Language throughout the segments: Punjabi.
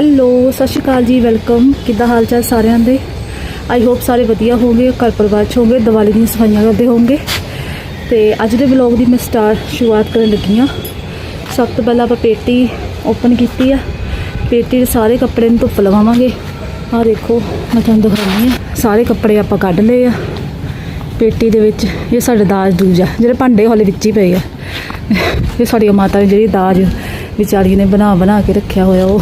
ਹੈਲੋ, ਸਤਿ ਸ਼੍ਰੀ ਅਕਾਲ ਜੀ, ਵੈਲਕਮ। ਕਿੱਦਾਂ ਹਾਲ ਚਾਲ ਸਾਰਿਆਂ ਦੇ? ਆਈ ਹੋਪ ਸਾਰੇ ਵਧੀਆ ਹੋਵੋਗੇ, ਘਰ ਪਰਿਵਾਰ ਚ ਹੋਵੋਗੇ, ਦੀਵਾਲੀ ਦੀਆਂ ਸਫਾਈਆਂ ਕਰਦੇ ਹੋਵੋਗੇ। ਤੇ ਅੱਜ ਦੇ ਵਲੌਗ ਦੀ ਮੈਂ ਸਟਾਰਟ ਸ਼ੁਰੂਆਤ ਕਰਨ ਲੱਗੀ ਹਾਂ। ਸਭ ਤੋਂ ਪਹਿਲਾਂ ਆਪਾਂ ਪੇਟੀ ਓਪਨ ਕੀਤੀ ਆ। ਪੇਟੀ ਦੇ ਸਾਰੇ ਕੱਪੜੇ ਨੂੰ ਧੁੱਪ ਲਵਾਵਾਂਗੇ। ਆਹ ਦੇਖੋ, ਮੈਂ ਤੁਹਾਨੂੰ ਦਿਖਾਉਂਦੀ ਆ ਸਾਰੇ ਕੱਪੜੇ ਆਪਾਂ ਕੱਢ ਲਏ ਆ। ਪੇਟੀ ਦੇ ਵਿੱਚ, ਇਹ ਸਾਡੇ ਦਾਜ ਦੂਜ ਆ। ਜਿਹੜੇ ਭਾਂਡੇ ਹਲੇ ਵਿੱਚ ਹੀ ਪਏ ਆ। ਇਹ ਸਾਡੀ ਮਾਤਾ ਨੇ ਜਿਹੜੀ ਦਾਜ ਵਿਚਾਰੀ ਨੇ ਬਣਾ ਬਣਾ ਕੇ ਰੱਖਿਆ ਹੋਇਆ ਉਹ।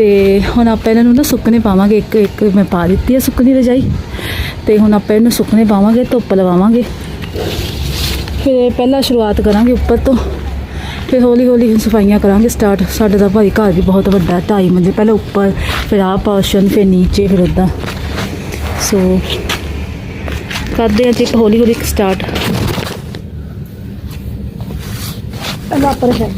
ਤੇ ਹੁਣ ਆਪਾਂ ਇਹਨਾਂ ਨੂੰ ਨਾ ਸੁੱਕਣੇ ਪਾਵਾਂਗੇ। ਇੱਕ ਇੱਕ ਮੈਂ ਪਾ ਦਿੱਤੀ ਹੈ ਸੁੱਕਣੀ ਰਜਾਈ। ਤੇ ਹੁਣ ਆਪਾਂ ਇਹਨੂੰ ਸੁੱਕਣੇ ਪਾਵਾਂਗੇ, ਧੁੱਪ ਲਵਾਵਾਂਗੇ। ਫਿਰ ਪਹਿਲਾਂ ਸ਼ੁਰੂਆਤ ਕਰਾਂਗੇ ਉੱਪਰ ਤੋਂ। ਫਿਰ ਹੌਲੀ ਹੌਲੀ ਸਫਾਈਆਂ ਕਰਾਂਗੇ ਸਟਾਰਟ। ਸਾਡੇ ਦਾ ਭਾਈ ਘਰ ਵੀ ਬਹੁਤ ਵੱਡਾ ਢਾਈ ਮੰਜ਼ਿਲ। ਪਹਿਲਾਂ ਉੱਪਰ, ਫਿਰ ਆਹ ਪੋਰਸ਼ਨ, ਫਿਰ ਨੀਚੇ, ਫਿਰ ਉੱਦਾਂ ਸੋ ਕਰਦੇ ਹਾਂ ਜੀ ਹੌਲੀ ਹੌਲੀ ਸਟਾਰਟ। ਪਹਿਲਾਂ ਹੈ।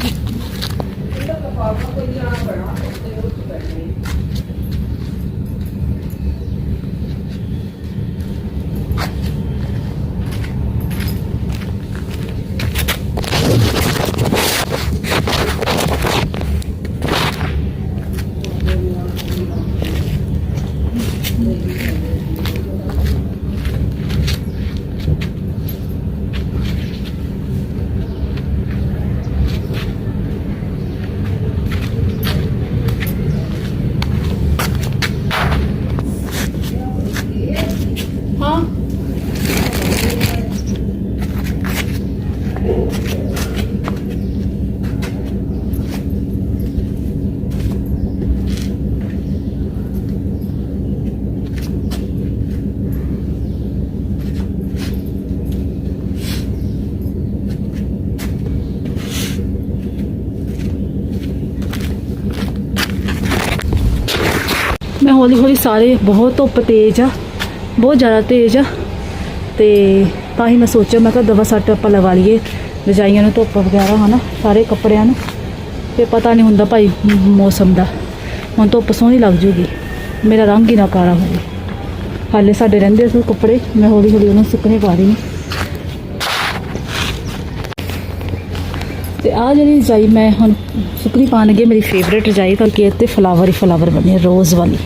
ਮੈਂ ਹੌਲੀ ਹੌਲੀ ਸਾਰੇ ਬਹੁਤ ਧੁੱਪ ਤੇਜ਼ ਆ ਬਹੁਤ ਜ਼ਿਆਦਾ ਤੇਜ਼ ਆ ਤੇ ਤਾਂ ਹੀ ਮੈਂ ਸੋਚਿਆ, ਮੈਂ ਕਿਹਾ ਦਵਾ ਸੱਟ ਆਪਾਂ ਲਗਾ ਲਈਏ। ਰਜਾਈਆਂ ਨੂੰ ਧੁੱਪ ਵਗੈਰਾ, ਹਨਾ, ਸਾਰੇ ਕੱਪੜਿਆਂ ਨੂੰ। ਤੇ ਪਤਾ ਨਹੀਂ ਹੁੰਦਾ ਭਾਈ, ਮੌਸਮ ਦਾ। ਹੁਣ ਧੁੱਪ ਸੋਹਣੀ ਲੱਗ ਜੂਗੀ। ਮੇਰਾ ਰੰਗ ਹੀ ਨਾ ਕਾਲਾ ਹੋਵੇ। ਹਾਲੇ ਸਾਡੇ ਰਹਿੰਦੇ ਸੀ ਕੱਪੜੇ, ਮੈਂ ਹੌਲੀ ਹੌਲੀ ਉਹਨਾਂ ਸੁੱਕਣੇ ਪਾ ਰਹੀ ਹਾਂ ਤੇ ਆ ਜਿਹੜੀ ਰਜਾਈ ਮੈਂ ਹੁਣ ਸੁੱਕਣੀ ਪਾਣ ਲੱਗੀ, ਮੇਰੀ ਫੇਵਰੇਟ ਰਜਾਈ ਕਰਕੇ ਤੇ ਫਲਾਵਰ ਹੀ ਫਲਾਵਰ ਬਣੇ ਰੋਜ਼ ਵਾਲੀ।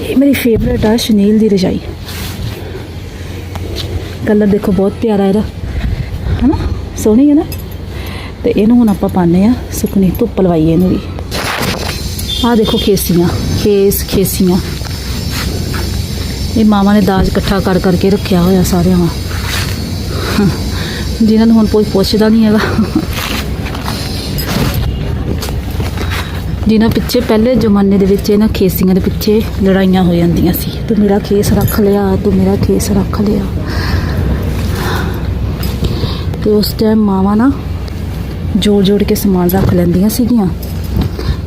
ਇਹ ਮੇਰੀ ਫੇਵਰੇਟ ਆ, ਸ਼ਨੀਲ ਦੀ ਰਜਾਈ। ਕਲਰ ਦੇਖੋ ਬਹੁਤ ਪਿਆਰਾ ਇਹਦਾ। ਹਨਾ? ਸੋਹਣੀ ਹੈ ਨਾ? ਤੇ ਇਹਨੂੰ ਹੁਣ ਆਪਾਂ ਪਾਣੇ ਆ ਸੁੱਕਣੀ ਧੁੱਪ ਲਵਾਈਏ ਇਹਨੂੰ ਵੀ। ਆਹ ਦੇਖੋ ਖੇਸੀਆਂ, ਖੇਸ ਖੇਸੀਆਂ। ਇਹ ਮਾਮਾ ਨੇ ਦਾਜ ਇਕੱਠਾ ਕਰ ਕਰਕੇ ਰੱਖਿਆ ਹੋਇਆ ਸਾਰਿਆਂ ਦਾ। ਜਿਨ੍ਹਾਂ ਨੂੰ ਹੁਣ ਕੋਈ ਪੁੱਛਦਾ ਨਹੀਂ ਹੈਗਾ। ਜਿਨ੍ਹਾਂ ਪਿੱਛੇ ਪਹਿਲੇ ਜ਼ਮਾਨੇ ਦੇ ਵਿੱਚ ਇਹਨਾਂ ਖੇਸੀਆਂ ਦੇ ਪਿੱਛੇ ਲੜਾਈਆਂ ਹੋ ਜਾਂਦੀਆਂ ਸੀ। ਤੂੰ ਮੇਰਾ ਖੇਸ ਰੱਖ ਲਿਆ, ਤੂੰ ਮੇਰਾ ਖੇਸ ਰੱਖ ਲਿਆ। ਤੇ ਉਸ ਟਾਈਮ ਮਾਵਾ ਨਾ ਜੋੜ ਜੋੜ ਕੇ ਸਮਾਨ ਰੱਖ ਲੈਂਦੀਆਂ ਸੀਗੀਆਂ।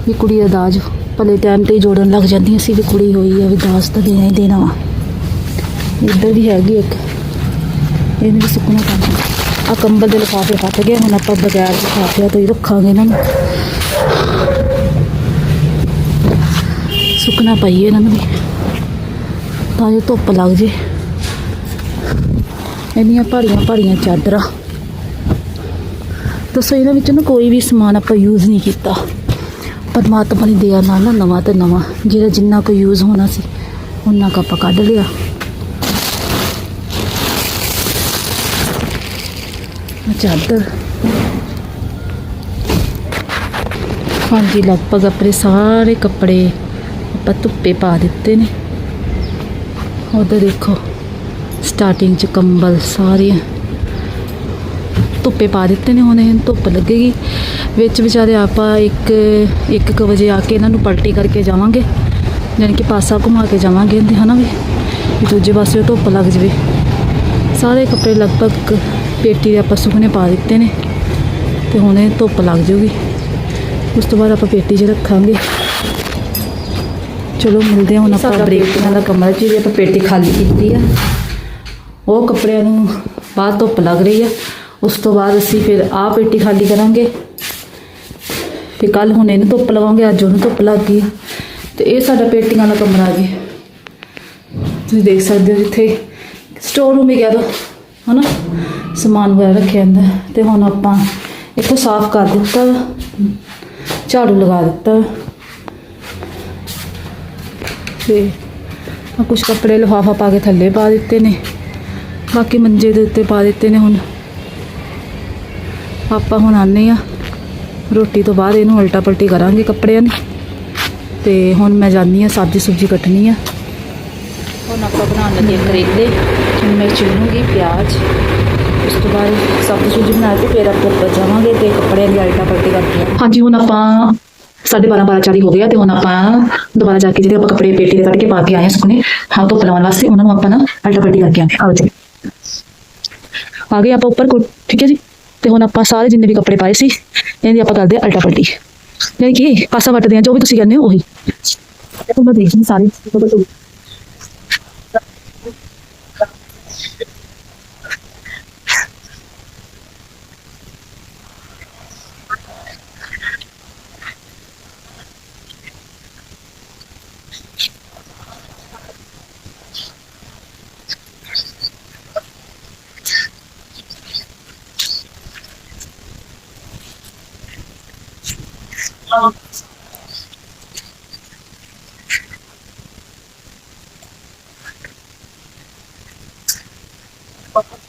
ਵੀ ਕੁੜੀ ਦਾ ਦਾਜ ਭਲੇ ਟਾਈਮ ਤੇ ਜੋੜਨ ਲੱਗ ਜਾਂਦੀਆਂ ਸੀ ਵੀ ਕੁੜੀ ਹੋਈ ਹੈ ਵੀ ਦਾਜ ਤਾਂ ਦੇਣਾ ਹੀ ਦੇਣਾ ਵਾ। ਇੱਧਰ ਵੀ ਹੈਗੀ ਇੱਕ। ਇਹਨੂੰ ਵੀ ਸੁੱਕਣਾ ਕਰਨਾ ਆ ਕੰਬਲ ਦੇ ਲਿਫਾਫੇ ਫਟ ਗਏ, ਹੁਣ ਆਪਾਂ ਬਗੈਰ ਲਿਫਾਫਿਆਂ ਤੋਂ ਹੀ ਰੱਖਾਂਗੇ ਇਹਨਾਂ ਨੂੰ। ਸੁੱਕਣਾ ਪਈਏ ਇਹਨਾਂ ਨੂੰ ਤਾਂ ਜੋ ਧੁੱਪ ਲੱਗ ਜੇ। ਇੰਨੀਆਂ ਭਾਰੀਆਂ ਭਾਰੀਆਂ ਚਾਦਰਾਂ। ਦੱਸੋ, ਇਹਨਾਂ ਵਿੱਚੋਂ ਨਾ ਕੋਈ ਵੀ ਸਮਾਨ ਆਪਾਂ ਯੂਜ਼ ਨਹੀਂ ਕੀਤਾ। ਪਰਮਾਤਮਾ ਦੀ ਦਇਆ ਨਾਲ ਨਾ ਨਵਾਂ ਤੇ ਨਵਾਂ, ਜਿਹੜਾ ਜਿੰਨਾ ਕੁ ਯੂਜ਼ ਹੋਣਾ ਸੀ ਉਹਨਾਂ ਕੁ ਆਪਾਂ ਕੱਢ ਲਿਆ। ਚਾਦਰ। ਹਾਂਜੀ, ਲਗਭਗ ਆਪਣੇ ਸਾਰੇ ਕੱਪੜੇ ਆਪਾਂ ਧੁੱਪੇ ਪਾ ਦਿੱਤੇ ਨੇ। ਉਧਰ ਦੇਖੋ ਸਟਾਰਟਿੰਗ ਚ ਕੰਬਲ ਸਾਰੇ ਧੁੱਪੇ ਪਾ ਦਿੱਤੇ ਨੇ ਹੁਣ ਇਹ ਧੁੱਪ ਲੱਗੇਗੀ। ਵਿੱਚ ਵਿਚਾਰੇ ਆਪਾਂ ਇੱਕ ਇੱਕ ਕੁ ਵਜੇ ਆ ਕੇ ਇਹਨਾਂ ਨੂੰ ਪਲਟੀ ਕਰਕੇ ਜਾਵਾਂਗੇ। ਯਾਨੀ ਕਿ ਪਾਸਾ ਘੁਮਾ ਕੇ ਜਾਵਾਂਗੇ ਇਹਦੇ ਹਨਾ ਵੀ? ਦੂਜੇ ਪਾਸੇ ਧੁੱਪ ਲੱਗ ਜਵੇ। ਸਾਰੇ ਕੱਪੜੇ ਲਗਭਗ ਪੇਟੀ ਦੇ ਆਪਾਂ ਸੁੱਕਣੇ ਪਾ ਦਿੱਤੇ ਨੇ। ਤੇ ਹੁਣ ਇਹ ਧੁੱਪ ਲੱਗ ਜਾਊਗੀ। ਉਸ ਤੋਂ ਬਾਅਦ ਆਪਾਂ ਪੇਟੀ 'ਚ ਰੱਖਾਂਗੇ। ਚਲੋ ਮਿਲਦੇ ਹਾਂ ਹੁਣ ਆਪਾਂ ਬ੍ਰੇਕ ਦਾ ਕਮਰਾ ਵੀ ਆਪਾਂ ਪੇਟੀ ਖਾਲੀ ਕੀਤੀ ਆ। ਉਹ ਕੱਪੜਿਆਂ ਨੂੰ ਬਾਹਰ ਧੁੱਪ ਲੱਗ ਰਹੀ ਆ। ਉਸ ਤੋਂ ਬਾਅਦ ਅਸੀਂ ਫਿਰ ਆਹ ਪੇਟੀ ਖਾਲੀ ਕਰਾਂਗੇ। ਫਿਰ ਕੱਲ ਹੁਣ ਇਹਨੂੰ ਧੁੱਪ ਲਵਾਂਗੇ, ਅੱਜ ਉਹਨੂੰ ਧੁੱਪ ਲੱਗ ਗਈ ਆ। ਤੇ ਇਹ ਸਾਡਾ ਪੇਟੀਆਂ ਦਾ ਕਮਰਾ ਜੀ। ਤੁਸੀਂ ਦੇਖ ਸਕਦੇ ਹੋ ਜਿੱਥੇ ਸਟੋਰ ਰੂਮ ਹੀ ਕਹਿ ਦੋ ਹਨਾ? ਸਮਾਨ ਵਗੈਰਾ ਰੱਖਿਆ ਜਾਂਦਾ। ਤੇ ਹੁਣ ਆਪਾਂ ਇੱਥੋਂ ਸਾਫ਼ ਕਰ ਦਿੱਤਾ ਵਾ। ਝਾੜੂ ਲਗਾ ਦਿੱਤਾ ਤੇ ਆ ਕੁਝ ਕੱਪੜੇ ਲਿਫਾਫਾ ਪਾ ਕੇ ਥੱਲੇ ਪਾ ਦਿੱਤੇ ਨੇ। ਬਾਕੀ ਮੰਜੇ ਦੇ ਉੱਤੇ ਪਾ ਦਿੱਤੇ ਨੇ ਹੁਣ। ਆਪਾਂ ਹੁਣ ਆਨੇ ਆ ਰੋਟੀ ਤੋਂ ਬਾਅਦ ਇਹਨੂੰ ਉਲਟਾ ਪਲਟੀ ਕਰਾਂਗੇ ਕੱਪੜਿਆਂ ਨੂੰ ਤੇ ਹੁਣ ਮੈਂ ਜਾਂਦੀ ਆ ਸਬਜ਼ੀ ਸੁਬਜ਼ੀ ਕੱਟਣੀ ਆ। ਹੁਣ ਆਪਾਂ ਬਣਾਉਣ ਲੱਗੇ ਕਰੇਲੇ। ਹੁਣ ਮੈਂ ਚੁਣੂਗੀ ਪਿਆਜ਼। ਉਸ ਤੋਂ ਬਾਅਦ ਸਬਜ਼ੀ ਸੁਬਜ਼ੀ ਬਣਾ ਕੇ ਫਿਰ ਆਪਾਂ ਉੱਪਰ ਜਾਵਾਂਗੇ ਤੇ ਕੱਪੜਿਆਂ ਦੀ ਉਲਟਾ ਪਲਟੀ ਕਰਕੇ ਆ ਹਾਂਜੀ ਹੁਣ ਆਪਾਂ ਸਾਢੇ ਬਾਰਾਂ ਬਾਰਾਂ ਚਾਲੀ ਹੋ ਗਿਆ ਤੇ ਹੁਣ ਆਪਾਂ ਦੁਬਾਰਾ ਜਾ ਕੇ ਜਿਹੜੇ ਆਪਾਂ ਕੱਪੜੇ ਪੇਟੀ ਦੇ ਕੱਢ ਕੇ ਪਾ ਕੇ ਆਏ ਆ ਸੁਕਨੇ ਹਾਂ ਧੁੱਪ ਲਾਉਣ ਵਾਸਤੇ ਉਹਨਾਂ ਨੂੰ ਆਪਾਂ ਨਾ ਅਲਟਾ ਪਲਟੀ ਕਰਕੇ ਆਏ ਆਓ ਜੀ। ਆ ਗਏ ਆਪਾਂ ਉੱਪਰ ਠੀਕ ਹੈ ਜੀ? ਤੇ ਹੁਣ ਆਪਾਂ ਸਾਰੇ ਜਿੰਨੇ ਵੀ ਕੱਪੜੇ ਪਾਏ ਸੀ, ਇਹਦੀ ਆਪਾਂ ਕਰਦੇ ਆ ਅਲਟਾ ਪਲਟੀ ਯਾਨੀ ਕਿ ਪਾਸਾ ਵੱਟਦੇ ਆ ਜੋ ਵੀ ਤੁਸੀਂ ਕਹਿੰਦੇ ਹੋ, ਉਹੀ। ਇਹ ਮੈਂ ਦੇਖ ਨਹੀਂ ਸਾਰੇ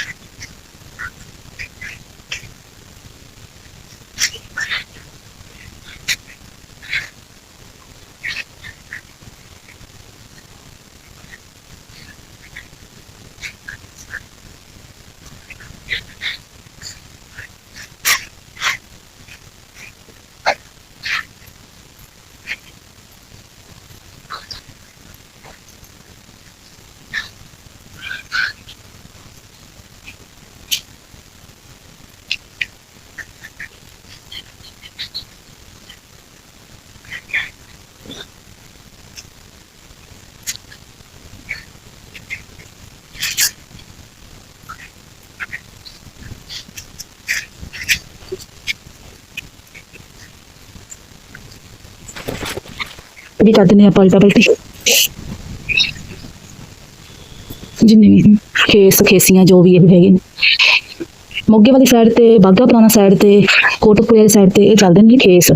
ਵੀ ਕਰ ਦਿੰਦੇ ਆਪਾਂ ਅਲਟਾ ਪਲਟੀ। ਜਿੰਨੇ ਵੀ ਖੇਸ, ਖੇਸੀਆਂ ਜੋ ਵੀ ਇਹ ਹੈਗੇ ਨੇ। ਮੋਗੇ ਵਾਲੀ ਸਾਈਡ ਤੇ ਬਾਗਾ ਪੁਰਾਣਾ ਸਾਈਡ ਤੇ, ਕੋਟਕਪੁਰੇ ਵਾਲੀ ਸਾਈਡ ਤੇ ਇਹ ਚੱਲਦੇ ਨੇ ਖੇਸ।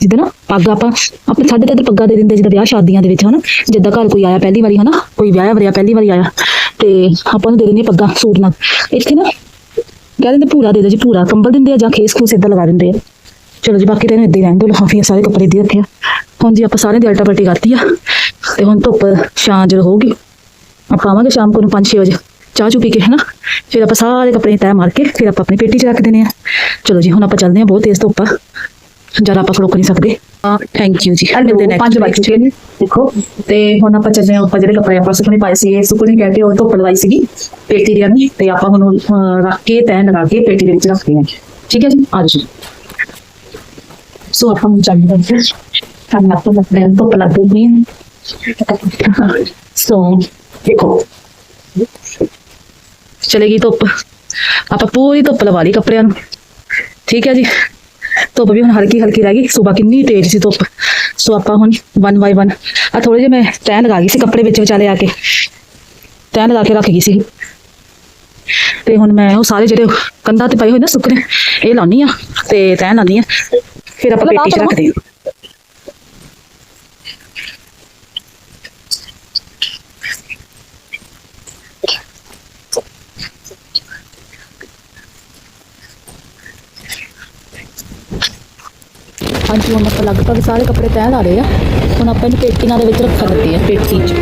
ਜਿੱਦਾਂ ਨਾ ਪੱਗ ਆਪਾਂ, ਆਪਣੇ ਸਾਡੇ ਤੇ ਇੱਧਰ ਪੱਗਾਂ ਦੇ ਦਿੰਦੇ ਜਿੱਦਾਂ ਵਿਆਹ ਸ਼ਾਦੀਆਂ ਦੇ ਵਿੱਚ ਹਨਾ, ਜਿੱਦਾਂ ਘਰ ਕੋਈ ਆਇਆ ਪਹਿਲੀ ਵਾਰੀ ਹਨਾ, ਕੋਈ ਵਿਆਹ ਵਰਿਆ ਪਹਿਲੀ ਵਾਰੀ ਆਇਆ, ਤੇ ਆਪਾਂ ਨੂੰ ਦੇ ਦਿੰਦੇ ਆ ਪੱਗਾਂ, ਸੂਟ ਨਾਲ। ਇੱਥੇ ਨਾ, ਕਹਿ ਦਿੰਦੇ ਪੂਰਾ ਦੇ ਦਿਓ ਜੀ ਪੂਰਾ ਕੰਬਲ ਦਿੰਦੇ ਆ ਜਾਂ ਖੇਸ ਖੂਸ ਏਦਾਂ ਲਗਾ ਦਿੰਦੇ ਆ। ਚਲੋ ਜੀ, ਬਾਕੀ ਤਾਂ ਇਹਨੂੰ ਏਦਾਂ ਹੀ ਰਹਿਣ ਦਿਓ, ਲਿਫਾਫੇ ਸਾਰੇ ਕੱਪੜੇ ਦੇ ਰੱਖਿਆ ਹੁਣ ਜੀ ਆਪਾਂ ਸਾਰੇ ਦੀ ਅਲਟਾ ਪਲਟੀ ਕਰਤੀ ਆ ਤੇ ਹੁਣ ਧੁੱਪ ਛਾਂ ਜਦੋਂ ਹੋਊਗੀ ਆਪਾਂ ਆਵਾਂਗੇ ਸ਼ਾਮ ਨੂੰ 5-6 ਵਜੇ ਚਾਹ ਚੂ ਪੀ ਕੇ ਹਨਾ? ਫਿਰ ਆਪਾਂ ਸਾਰੇ ਕੱਪੜੇ ਤੈਅ ਮਾਰ ਕੇ ਫਿਰ ਆਪਾਂ ਆਪਣੀ ਪੇਟੀ 'ਚ ਰੱਖ ਦਿੰਦੇ ਆ ਚਲੋ ਜੀ ਹੁਣ ਆਪਾਂ ਚੱਲਦੇ ਆ ਬਹੁਤ ਤੇਜ਼ ਧੁੱਪ ਆ। ਜ਼ਿਆਦਾ ਆਪਾਂ ਖੜੋਕ ਨਹੀਂ ਸਕਦੇ। ਥੈਂਕ ਯੂ ਜੀ। ਮਿਲਦੇ ਨੈਕਸਟ ਪੰਜ ਵੱਜ ਚੁੱਕੇ ਨੇ। ਦੇਖੋ ਤੇ ਹੁਣ ਆਪਾਂ ਚੱਲੇ ਹਾਂ ਆਪਾਂ ਜਿਹੜੇ ਕੱਪੜੇ ਆਪਾਂ ਸੁਕਣੇ ਪਾਏ ਸੀ ਇਹ ਸੁਕਣੇ ਕਹਿ ਕੇ ਉਹ ਧੁੱਪ ਲਵਾਈ ਸੀਗੀ ਪੇਟੀ ਦੇ ਅੰਦਰ ਤੇ ਆਪਾਂ ਹੁਣ ਰੱਖ ਕੇ ਤੈਅ ਲਗਾ ਕੇ ਪੇਟੀ ਦੇ ਵਿੱਚ ਰੱਖਦੇ ਹਾਂ। ਠੀਕ ਹੈ ਜੀ? ਆ ਜਾਓ ਸੋ ਆਪਾਂ ਨੂੰ ਚੱਲਦੇ ਹਾਂ। ਫਿਰ ਕੰਮ ਆਪਾਂ ਲੱਗੇ ਧੁੱਪ ਲੱਗ ਗਈ ਹੈ ਸੋ ਦੇਖੋ ਚਲੇਗੀ ਧੁੱਪ ਆਪਾਂ ਪੂਰੀ ਧੁੱਪ ਲਵਾ ਲਈ ਕੱਪੜਿਆਂ ਨੂੰ ਠੀਕ ਹੈ ਜੀ ਧੁੱਪ ਵੀ ਹੁਣ ਹਲਕੀ ਹਲਕੀ ਰਹਿ ਗਈ ਸਵੇਰ ਕਿੰਨੀ ਤੇਜ਼ ਸੀ ਧੁੱਪ ਸੋ ਆਪਾਂ ਹੁਣ ਵਨ ਬਾਈ ਵਨ ਆ ਥੋੜੇ ਜਿਹਾ ਮੈਂ ਤੈਅ ਲਗਾ ਗਈ ਸੀ ਕੱਪੜੇ ਵਿੱਚ ਵਿਚਾਲੇ ਆ ਕੇ ਤੈਅ ਲਗਾ ਕੇ ਰੱਖ ਗਈ ਸੀ ਤੇ ਹੁਣ ਮੈਂ ਉਹ ਸਾਰੇ ਜਿਹੜੇ ਕੰਧਾਂ ਤੇ ਪਏ ਹੋਏ ਨਾ ਸੁੱਕਣੇ ਇਹ ਲਾਉਣੀ ਆ ਤੇ ਤੈਅ ਲਾਉਣੀ ਆ ਫਿਰ ਆਪਾਂ ਪੇਟੀ 'ਚ ਰੱਖਦੇ ਹਾਂ ਹਾਂਜੀ, ਹੁਣ ਆਪਾਂ ਲਗਭਗ ਸਾਰੇ ਕੱਪੜੇ ਤੈਅ ਲਾ ਲਏ ਆ। ਹੁਣ ਆਪਾਂ ਇਹਨੂੰ ਪੇਟੀਆਂ ਦੇ ਵਿੱਚ ਰੱਖਣ ਦਿੱਤੇ ਆ, ਪੇਟੀ 'ਚ।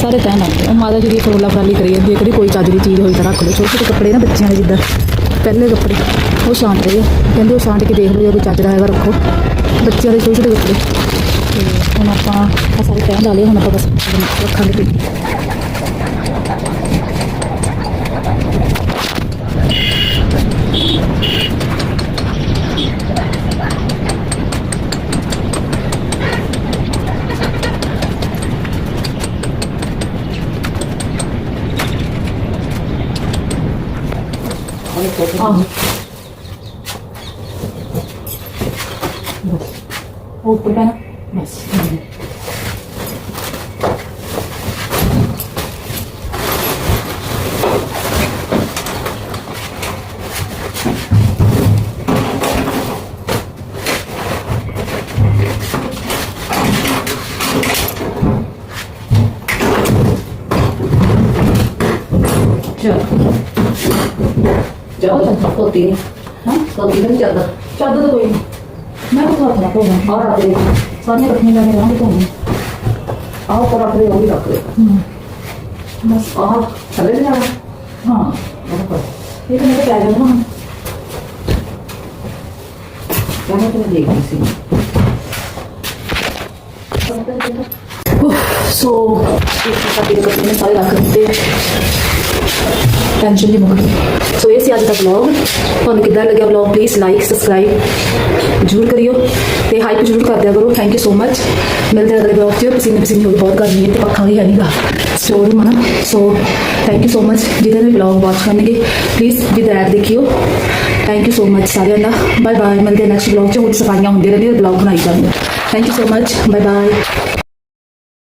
ਸਾਰੇ ਤੈਅ ਲਾ ਲਏ ਉਹ ਮਾਤਾ ਜੀ ਦੀ ਫਰੋਲਾ ਫਰਾਲੀ ਕਰੀ ਜਾਂਦੀ ਹੈ ਕੋਈ ਚੱਜ ਦੀ ਚੀਜ਼ ਹੋਈ ਤਾਂ ਰੱਖ ਲਓ। ਛੋਟੇ ਛੋਟੇ ਕੱਪੜੇ ਨਾ ਬੱਚਿਆਂ ਦੇ ਜਿੱਦਾਂ, ਪਹਿਲੇ ਕੱਪੜੇ, ਉਹ ਛਾਂਟ ਰਹੇ ਆ। ਕਹਿੰਦੇ ਉਹ ਛਾਂਟ ਕੇ ਦੇਖ ਲਓ, ਜੇ ਕੋਈ ਚੱਜ ਦਾ ਹੈਗਾ ਰੱਖੋ। ਬੱਚਿਆਂ ਦੇ ਛੋਟੇ ਛੋਟੇ ਕੱਪੜੇ। ਤੇ ਹੁਣ ਆਪਾਂ ਆਹ ਸਾਰੇ ਤੈਅ ਲਾ ਲਏ, ਹੁਣ ਆਪਾਂ ਬਸ ਰੱਖਾਂਗੇ ਪੇਟੀ। ਆਹੋ ਉਹ ਉੱਪਰ ਪੈਣਾ ਬਸ ਚਲੋ। ਚਲੋ ਕੋਤੀ ਨਹੀਂ ਹਾਂ? ਕੋਤੀ ਨਹੀਂ ਚੱਲਦਾ। ਚਾਦਰ ਕੋਈ ਨਹੀਂ ਮੈਂ ਨਾ ਧੋਵਾਂ ਆਹ ਰੱਖ ਦੇ ਸਾਰੀਆਂ ਇਕੱਠੀਆਂ ਜਾ ਕੇ ਰਹਾਂਗੇ ਧੋਣੀ। ਆਹ ਰੱਖ ਦੇ ਉਹ ਵੀ ਰੱਖ ਦੇ। ਬਸ। ਆਹ ਥੱਲੇ ਨਹੀਂ ਜਾਣਾ। ਹਾਂ। ਉਹ ਪਰ ਇਹ ਤਾਂ ਮੇਰੇ ਪੈ ਜਾਣਾ ਹੁਣ। ਜਾਣਾ ਤੇ ਦੇਖ ਰਹੀ ਸੀ। ਸੋ ਇਹ ਸਾਡੀ ਦੇ ਕੱਪੜੇ ਸਾਰੇ ਰੱਖ ਦਿੱਤੇ। ਟੈਨਸ਼ਨ ਨਹੀਂ ਮੁੱਕ ਗਈ ਸੋ ਇਹ ਸੀ ਅੱਜ ਦਾ ਵਲੌਗ ਤੁਹਾਨੂੰ ਕਿੱਦਾਂ ਲੱਗਿਆ ਵਲੌਗ ਪਲੀਜ਼ ਲਾਈਕ ਸਬਸਕ੍ਰਾਈਬ ਜ਼ਰੂਰ ਕਰਿਓ ਤੇ ਹਾਈਪ ਜ਼ਰੂਰ ਕਰ ਦਿਆ ਕਰੋ ਥੈਂਕ ਯੂ ਸੋ ਮਚ ਮਿਲਦੇ ਹਾਂ ਅਗਲੇ ਵਲੌਗ 'ਚ ਪਸੀਨੇ ਪਸੀਨੇ ਹੋ ਗਏ ਬਹੁਤ ਗਰਮੀ ਹੈ ਤੇ ਪੱਖਾ ਵੀ ਹੈ ਨਹੀਂਗਾ ਸਟੋਰ ਮਨਾ so thank you so much ਜਿਹਦੇ ਵੀ ਵਲੌਗ ਵਾਚ ਕਰਨਗੇ ਪਲੀਜ਼ ਵਿਦ ਐਡ ਦੇਖਿਓ ਥੈਂਕ ਯੂ ਸੋ ਮਚ ਸਾਰਿਆਂ ਦਾ ਬਾਏ ਬਾਏ ਮਿਲਦੇ ਨੈਕਸਟ ਵਲੌਗ 'ਚ ਹੋਰ ਸਫਾਈਆਂ ਹੁੰਦੀਆਂ ਰਹਿੰਦੀਆਂ ਵਲੌਗ ਬਣਾਈ ਜਾਂਦੇ thank you so much bye bye